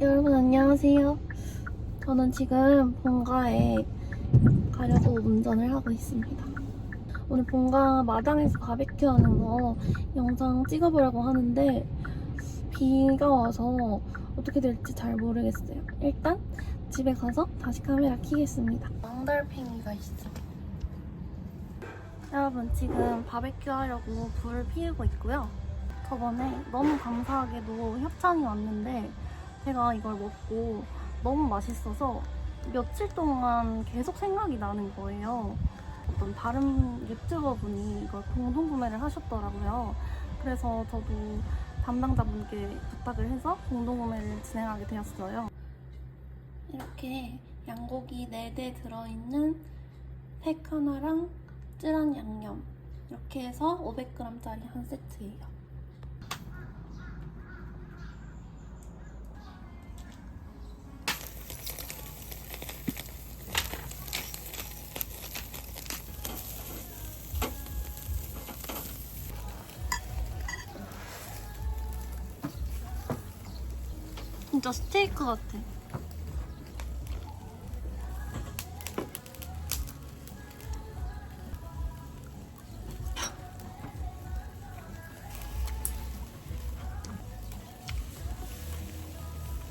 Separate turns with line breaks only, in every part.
여러분 안녕하세요. 저는 지금 본가에 가려고 운전을 하고 있습니다. 오늘 본가 마당에서 바베큐 하는 거 영상 찍어보려고 하는데 비가 와서 어떻게 될지 잘 모르겠어요. 일단 집에 가서 다시 카메라 켜겠습니다. 왕달팽이가 있어. 여러분 지금 바베큐 하려고 불을 피우고 있고요. 저번에 너무 감사하게도 협찬이 왔는데 제가 이걸 먹고 너무 맛있어서 며칠 동안 계속 생각이 나는 거예요. 어떤 다른 유튜버 분이 이걸 공동 구매를 하셨더라고요. 그래서 저도 담당자분께 부탁을 해서 공동 구매를 진행하게 되었어요. 이렇게 양고기 4대 들어있는 팩 하나랑 쯔란 양념 이렇게 해서 500g짜리 한 세트예요. 진짜 스테이크 같아.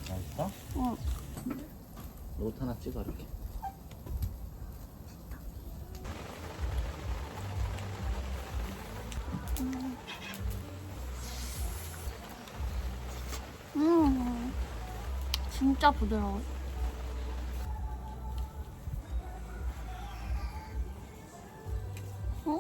맛있어?
응.
로트 하나 찍어 이렇게
음, 진짜 부드러워. 어?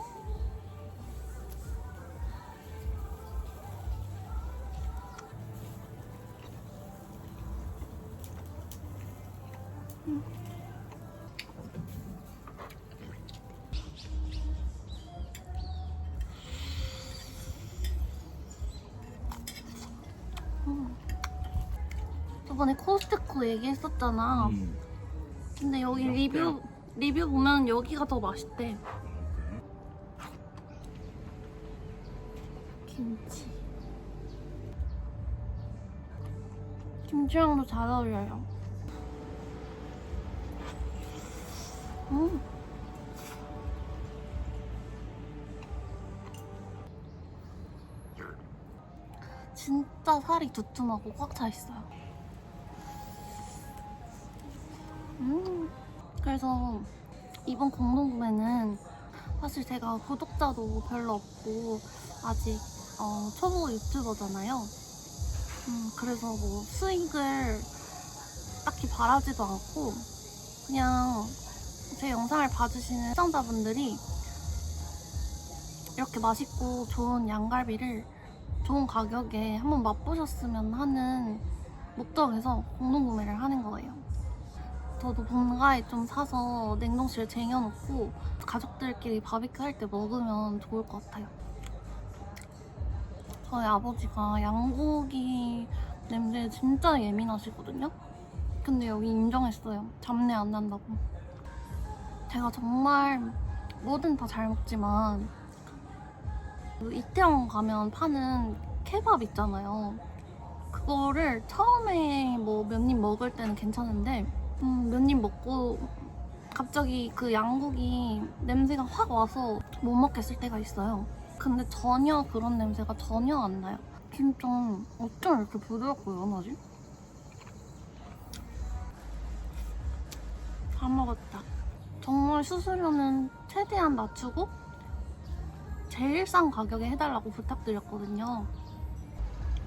저번에 코스트코 얘기했었잖아.
음.
근데 여기
몇
리뷰 리뷰 보면 여기가 더 맛있대. 김치. 김치랑도 잘 어울려요. 음. 진짜 살이 두툼하고 꽉 차 있어요. 음. 그래서 이번 공동구매는 사실 제가 구독자도 별로 없고 아직 어, 초보 유튜버잖아요. 음, 그래서 뭐 수익을 딱히 바라지도 않고 그냥 제 영상을 봐주시는 시청자분들이 이렇게 맛있고 좋은 양갈비를 좋은 가격에 한번 맛보셨으면 하는 목적에서 공동구매를 하는 거예요. 저도 본가에 좀 사서 냉동실에 쟁여놓고 가족들끼리 바비큐 할 때 먹으면 좋을 것 같아요. 저희 아버지가 양고기 냄새에 진짜 예민하시거든요. 근데 여기 인정했어요. 잡내 안 난다고. 제가 정말 뭐든 다 잘 먹지만 그 이태원 가면 파는 케밥 있잖아요. 그거를 처음에 뭐 몇 입 먹을 때는 괜찮은데 음, 몇입 먹고 갑자기 그 양고기 냄새가 확 와서 못 먹겠을 때가 있어요. 근데 전혀 그런 냄새가 전혀 안 나요. 진짜 어쩜 이렇게 부드럽고 연하지? 다 먹었다. 정말 수수료는 최대한 낮추고 제일 싼 가격에 해달라고 부탁드렸거든요.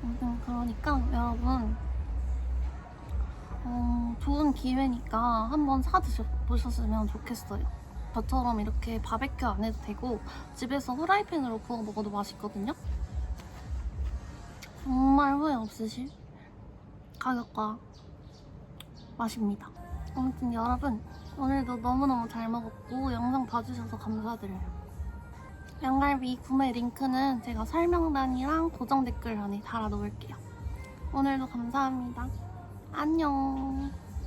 아무튼 그러니까 여러분 어, 좋은 기회니까 한번 사 드셔보셨으면 좋겠어요. 저처럼 이렇게 바베큐 안 해도 되고 집에서 후라이팬으로 구워 먹어도 맛있거든요. 정말 후회 없으실 가격과 맛입니다. 아무튼 여러분 오늘도 너무너무 잘 먹었고 영상 봐주셔서 감사드려요. 양갈비 구매 링크는 제가 설명란이랑 고정 댓글란에 달아놓을게요. 오늘도 감사합니다. 안녕.